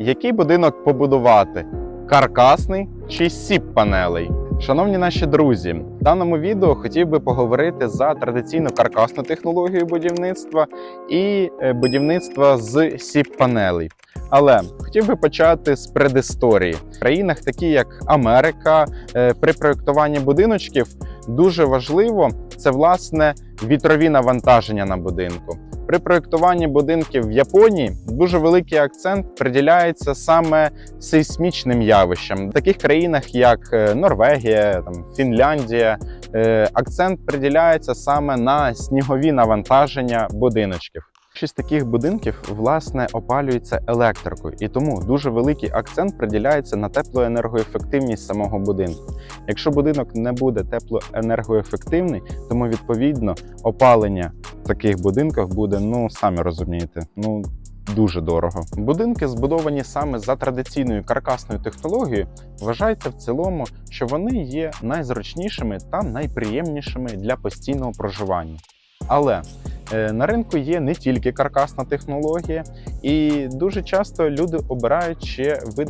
який будинок побудувати: каркасний чи сіп панелей? Шановні наші друзі, в даному відео хотів би поговорити за традиційну каркасну технологію будівництва і е, будівництва з сіп панелей. Але хотів би почати з предісторії. В країнах, такі як Америка, е, при проєктуванні будиночків дуже важливо це власне вітрові навантаження на будинку. При проєктуванні будинків в Японії дуже великий акцент приділяється саме сейсмічним явищам. В таких країнах, як е, Норвегія, там, Фінляндія, е, акцент приділяється саме на снігові навантаження будиночків. Більшість таких будинків власне опалюється електрикою, і тому дуже великий акцент приділяється на теплоенергоефективність самого будинку. Якщо будинок не буде теплоенергоефективний, тому відповідно опалення в таких будинках буде, ну самі розумієте, ну дуже дорого. Будинки, збудовані саме за традиційною каркасною технологією, вважається в цілому, що вони є найзручнішими та найприємнішими для постійного проживання. Але на ринку є не тільки каркасна технологія, і дуже часто люди обирають ще вид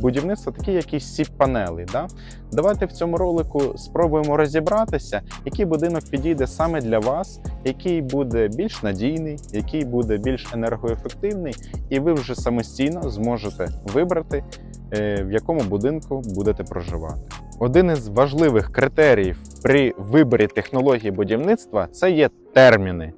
будівництва, такі як і сіп панели. Да? Давайте в цьому ролику спробуємо розібратися, який будинок підійде саме для вас, який буде більш надійний, який буде більш енергоефективний, і ви вже самостійно зможете вибрати, е, в якому будинку будете проживати. Один із важливих критеріїв при виборі технології будівництва це є терміни.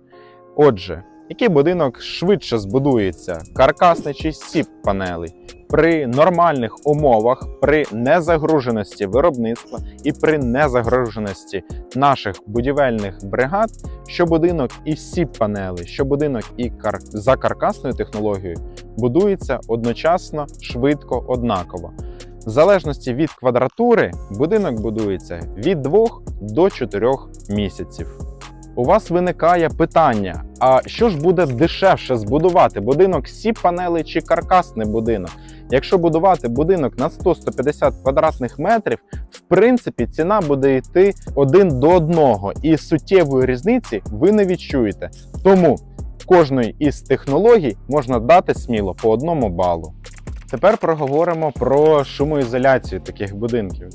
Отже, який будинок швидше збудується, каркасний чи сіп панелей, при нормальних умовах, при незагруженості виробництва і при незагруженості наших будівельних бригад, що будинок із сіп панелей, що будинок і кар... за каркасною технологією будується одночасно, швидко, однаково. В залежності від квадратури будинок будується від 2 до 4 місяців. У вас виникає питання: а що ж буде дешевше збудувати будинок сіп панелей чи каркасний будинок? Якщо будувати будинок на 100-150 квадратних метрів, в принципі ціна буде йти один до одного, і суттєвої різниці ви не відчуєте. Тому кожної із технологій можна дати сміло по одному балу. Тепер проговоримо про шумоізоляцію таких будинків.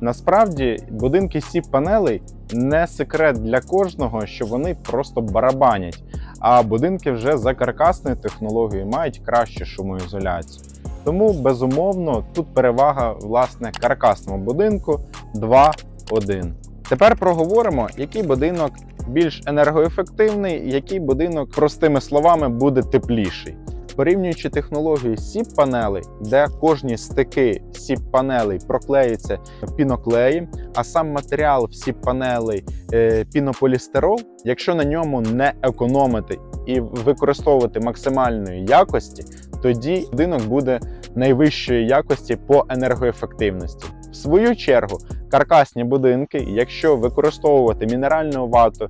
Насправді, будинки сіп панелей не секрет для кожного, що вони просто барабанять. А будинки вже за каркасною технологією мають кращу шумоізоляцію. Тому, безумовно, тут перевага власне каркасному будинку 2-1. Тепер проговоримо, який будинок більш енергоефективний, який будинок, простими словами, буде тепліший. Порівнюючи технологію сіп панелей, де кожні стики сіп панелей проклеються піноклеєм, а сам матеріал в сіп панелей е, пінополістирол, якщо на ньому не економити і використовувати максимальної якості, тоді будинок буде найвищої якості по енергоефективності. В свою чергу, каркасні будинки, якщо використовувати мінеральну вату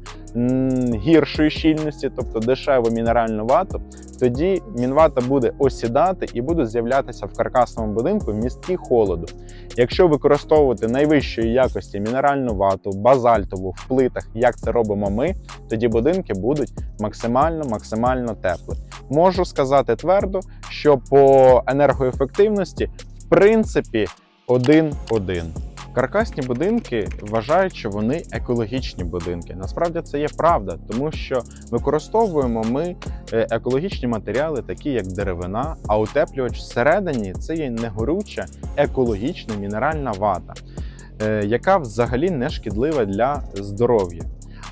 гіршої щільності, тобто дешеву мінеральну вату, тоді мінвата буде осідати і буде з'являтися в каркасному будинку в містки холоду. Якщо використовувати найвищої якості мінеральну вату, базальтову в плитах, як це робимо ми, тоді будинки будуть максимально максимально теплі. Можу сказати твердо, що по енергоефективності в принципі один-один. Каркасні будинки вважають, що вони екологічні будинки. Насправді це є правда, тому що використовуємо ми е, екологічні матеріали, такі як деревина, а утеплювач всередині це є негорюча екологічна мінеральна вата, е, яка взагалі не шкідлива для здоров'я.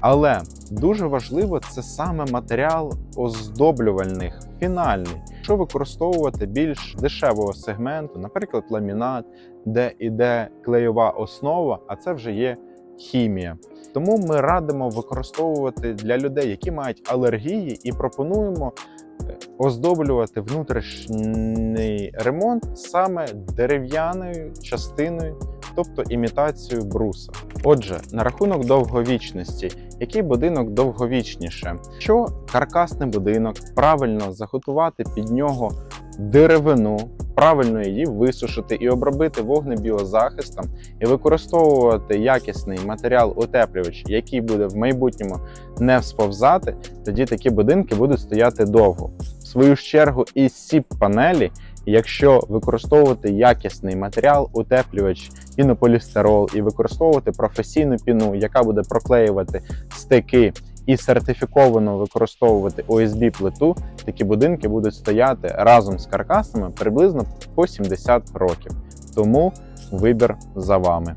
Але дуже важливо це саме матеріал оздоблювальних, фінальний. Якщо використовувати більш дешевого сегменту, наприклад, ламінат, де іде клейова основа, а це вже є хімія. Тому ми радимо використовувати для людей, які мають алергії, і пропонуємо е, оздоблювати внутрішній ремонт саме дерев'яною частиною, тобто імітацією бруса. Отже, на рахунок довговічності, який будинок довговічніше? Що каркасний будинок правильно заготувати під нього деревину, правильно її висушити і обробити вогнебіозахистом, і використовувати якісний матеріал утеплювач, який буде в майбутньому не всповзати, тоді такі будинки будуть стояти довго. В свою чергу, і сіп панелі, Якщо використовувати якісний матеріал, утеплювач, пінополістирол і використовувати професійну піну, яка буде проклеювати стики і сертифіковано використовувати ОСБ плиту, такі будинки будуть стояти разом з каркасами приблизно по 70 років. Тому вибір за вами.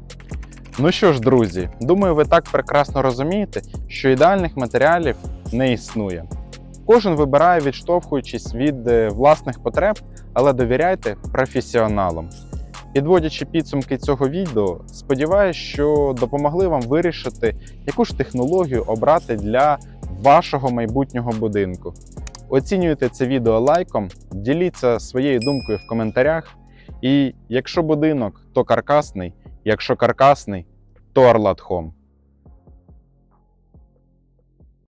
Ну що ж, друзі, думаю, ви так прекрасно розумієте, що ідеальних матеріалів не існує. Кожен вибирає, відштовхуючись від е, власних потреб, але довіряйте професіоналам. Підводячи підсумки цього відео, сподіваюся, що допомогли вам вирішити, яку ж технологію обрати для вашого майбутнього будинку. Оцінюйте це відео лайком, діліться своєю думкою в коментарях. І якщо будинок, то каркасний, якщо каркасний, то Home.